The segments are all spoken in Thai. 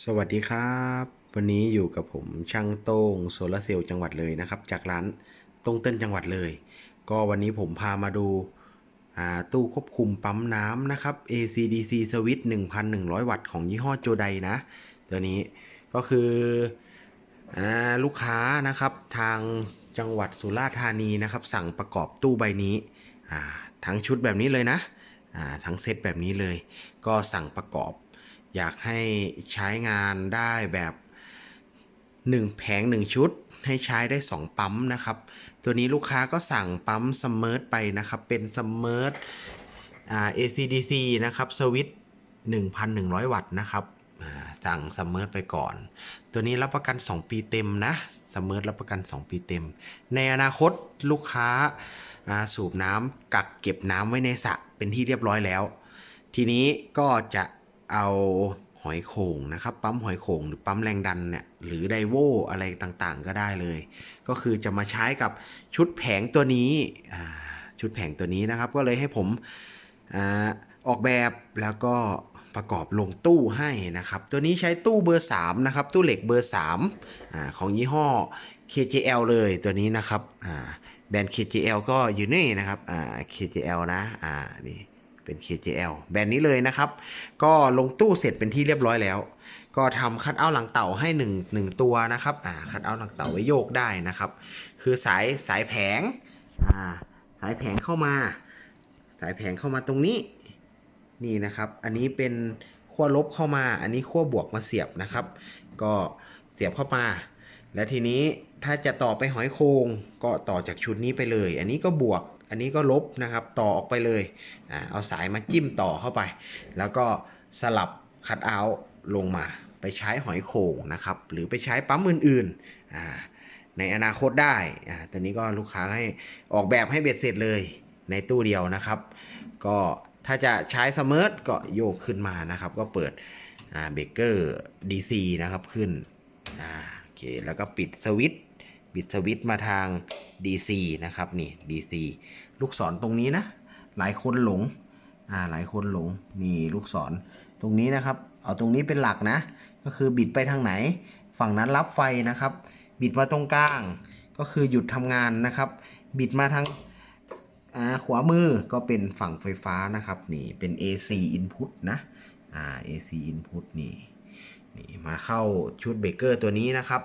สวัสดีครับ วันนี้อยู่กับผมช่างโต้งโซลาร์เซลล์จังหวัดเลยนะครับ จากร้านตรงเต้นจังหวัดเลย ก็วันนี้ผมพามาดูาตู้ควบคุมปั๊มน้ำนะครับ ACDC Switch 1,100 วัตต์ของยี่ห้อโจไดนะ ตัวนี้ก็คืออลูกค้านะครับทางจังหวัดสุราษฎร์ธานีนะครับ สั่งประกอบตู้ใบนี้ทั้งชุดแบบนี้เลยนะทั้งเซตแบบนี้เลย ก็สั่งประกอบ อยากให้ใช้งานได้แบบ 1 แผง 1 ชุด ให้ใช้ได้ 2 ปั๊มนะครับ ตัวนี้ลูกค้าก็สั่งปั๊มซัมเมอร์ไปนะครับ เป็นซัมเมอร์อ่า ACDC นะครับสวิต1,100 วัตต์นะครับสั่งซัมเมอร์ไปก่อน ตัวนี้รับประกัน 2 ปีเต็มนะซัมเมอร์รับประกัน 2 ปีเต็ม ในอนาคตลูกค้าสูบน้ำกักเก็บน้ำไว้ในสระเป็นที่เรียบร้อยแล้ว ทีนี้ก็จะ เอาหอยโข่งนะครับปั๊มหอยโข่งหรือปั๊มแรงดันเนี่ยหรือไดโวอะไรต่างๆ ก็ได้เลย ก็คือจะมาใช้กับชุดแผงตัวนี้ชุดแผงตัวนี้นะครับ ก็เลยให้ผมอออกแบบแล้วก็ประกอบลงตู้ให้นะครับ ตัวนี้ใช้ตู้เบอร์ 3 นะครับ ตู้เหล็กเบอร์3อของยี่ห้อ KJL เลยตัวนี้นะครับแบรนด์ KJL ก็อยู่นี่นะครับ KJL นะ อ่านี่ เป็น KJL แบรนด์นี้เลยนะครับ ก็ลงตู้เสร็จเป็นที่เรียบร้อยแล้ว ก็ทำคัดเอาหลังเต่าให้1 1ตัวนะครับอ่าคัดเอาหลังเต่าไว้โยกได้นะครับ คือสายสายแผงอ่าสายแผงเข้ามา สายแผงเข้ามาตรงนี้นี่นะครับ อันนี้เป็นขั้วลบเข้ามา อันนี้ขั้วบวกมาเสียบนะครับ ก็เสียบเข้ามา แล้วทีนี้ถ้าจะต่อไปหอยโครงก็ต่อจากชุดนี้ไปเลย อันนี้ก็บวก อันนี้ก็ลบนะครับต่อออกไปเลยอ่าเอาสายมาจิ้มต่อเข้าไป แล้วก็สลับคัดเอาลงมาไปใช้หอยโข่งนะครับ หรือไปใช้ปั๊มอื่นๆอ่าในอนาคตได้อ่าตอนนี้ก็ลูกค้าให้ออกแบบให้เบ็ดเสร็จเลยในตู้เดียวนะครับ ก็ถ้าจะใช้สมร์ทก็โยกขึ้นมานะครับ ก็เปิดเบเกอร์ DC นะครับขึ้นโอเคแล้วก็ปิดสวิตช์ ปิดสวิตช์มาทาง DC นะครับนี่ DC ลูกศรตรงนี้นะ หลายคนหลงอ่าหลายคนหลงนี่ลูกศรตรงนี้นะครับ เอาตรงนี้เป็นหลักนะ ก็คือบิดไปทางไหน ฝั่งนั้นรับไฟนะครับ บิดมาตรงกลาง ก็คือหยุดทำงานนะครับ บิดมาทางอ่าขวามือก็เป็นฝั่งไฟฟ้านะครับนี่เป็น AC input นะอ่า AC input นี่นี่มาเข้าชุดเบรกเกอร์ตัวนี้นะครับ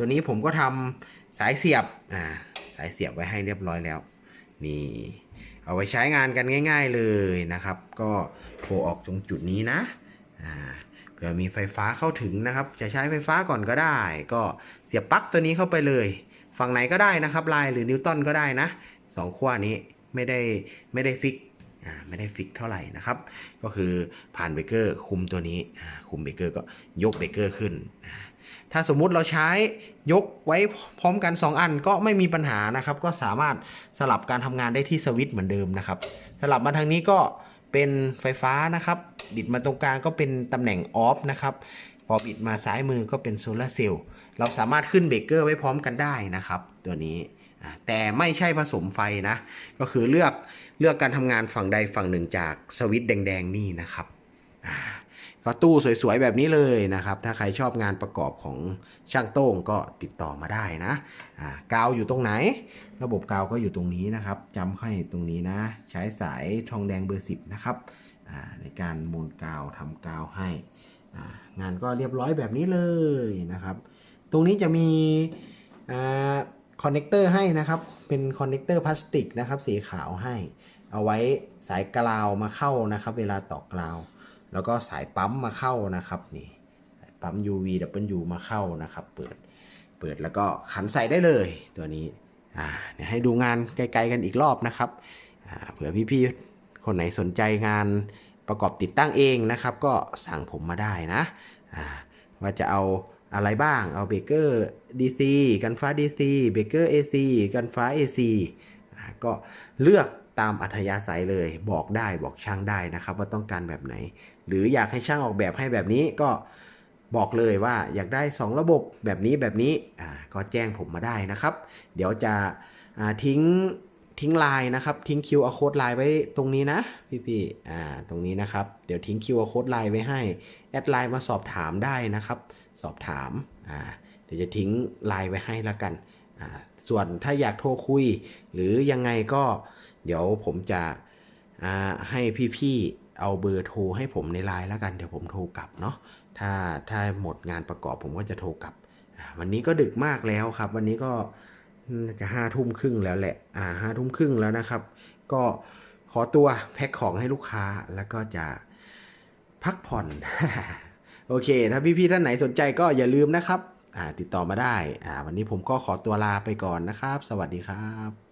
ตัวนี้ผมก็ทำสายเสียบอ่าสายเสียบไว้ให้เรียบร้อยแล้ว นี่ เอาไว้ใช้งานกันง่าย ๆเลยนะครับ ก็โทรออกตรงจุดนี้นะอ่าเผื่อมีไฟฟ้าเข้าถึงนะครับ จะใช้ไฟฟ้าก่อนก็ได้ ก็เสียบปลั๊กตัวนี้เข้าไปเลย ฝั่งไหนก็ได้นะครับลายหรือนิวตันก็ได้นะสองขั้วนี้ไม่ได้ไม่ได้ฟิกไม่ได้ฟิกเท่าไหร่นะครับ ก็คือผ่านเบรกเกอร์คุมตัวนี้คุมเบรกเกอร์ก็ยกเบรกเกอร์ขึ้นอ ถ้าสมมุติเราใช้ยกไว้พร้อมกัน 2 อันก็ไม่มีปัญหานะครับ ก็สามารถสลับการทำงานได้ที่สวิตช์เหมือนเดิมนะครับ สลับมาทางนี้ก็เป็นไฟฟ้านะครับบิดมาตรงกลางก็เป็นตำแหน่งออฟนะครับ พอบิดมาซ้ายมือก็เป็นโซลาร์เซลล์เราสามารถขึ้นเบรกเกอร์ไว้พร้อมกันได้นะครับ ตัวนี้แต่ไม่ใช่ผสมไฟนะ ก็คือเลือกเลือกการทำงานฝั่งใดฝั่งหนึ่งจากสวิตช์แดง ๆ นี่นะครับ ก็ตู้สวยๆแบบนี้เลยนะครับ ถ้าใครชอบงานประกอบของช่างโต้งก็ติดต่อมาได้นะกาวอยู่ตรงไหน ระบบกาวก็อยู่ตรงนี้นะครับจำให้ตรงนี้นะ ใช้สายทองแดงเบอร์ 10 นะครับในการมูลกาวทำกาวให้งานก็เรียบร้อยแบบนี้เลยนะครับ ตรงนี้จะมีคอนเนคเตอร์ให้นะครับ เป็นคอนเนคเตอร์พลาสติกนะครับ สีขาวให้ เอาไว้สายกราวมาเข้านะครับ เวลาต่อกราว แล้วก็สายปั๊มมาเข้านะครับนี่ปั๊ม UV W มาเข้านะครับ เปิดเปิดแล้วก็ขันใส่ได้เลยตัวนี้อ่าเดี๋ยวให้ดูงานไกลๆกันอีกรอบนะครับอ่าเผื่อพี่ๆคนไหนสนใจงานประกอบติดตั้งเองนะครับ ก็สั่งผมมาได้นะอ่าว่าจะเอาอะไรบ้างเอาเบเกอร์ DC กันฟ้า DC เบเกอร์ AC กันฟ้า AC ก็เลือก ตามอัธยาศัยเลยบอกได้บอกช่างได้นะครับ ว่าต้องการแบบไหน หรืออยากให้ช่างออกแบบให้แบบนี้ก็บอกเลยว่าอยากได้ 2 ระบบแบบนี้แบบนี้ก็แจ้งผมมาได้นะครับ เดี๋ยวจะทิ้งทิ้งไลน์นะครับ ทิ้ง QR code ไลน์ไว้ตรงนี้นะ พี่ๆอ่าตรงนี้นะครับ เดี๋ยวทิ้ง QR code ไลน์ไว้ให้ แอดไลน์มาสอบถามได้นะครับ สอบถามอ่าเดี๋ยวจะทิ้งไลน์ไว้ให้ละกัน ส่วนถ้าอยากโทรคุย หรือยังไงก็เดี๋ยวผมจะให้พี่ๆเอาเบอร์โทรให้ผมในไลน์แล้วกันเดี๋ยวผมโทรกลับเนาะถ้าถ้าหมดงานประกอบผมก็จะโทรกลับ วันนี้ก็ดึกมากแล้วครับ วันนี้ก็จะห้าทุ่มครึ่งแล้วแหละอ่าห้าทุ่มครึ่งแล้วนะครับ ก็ขอตัวแพ็คของให้ลูกค้าแล้วก็จะพักผ่อน โอเค ถ้าพี่ๆท่านไหนสนใจก็อย่าลืมนะครับ ติดต่อมาได้อ่าวันนี้ผมก็ขอตัวลาไปก่อนนะครับ สวัสดีครับ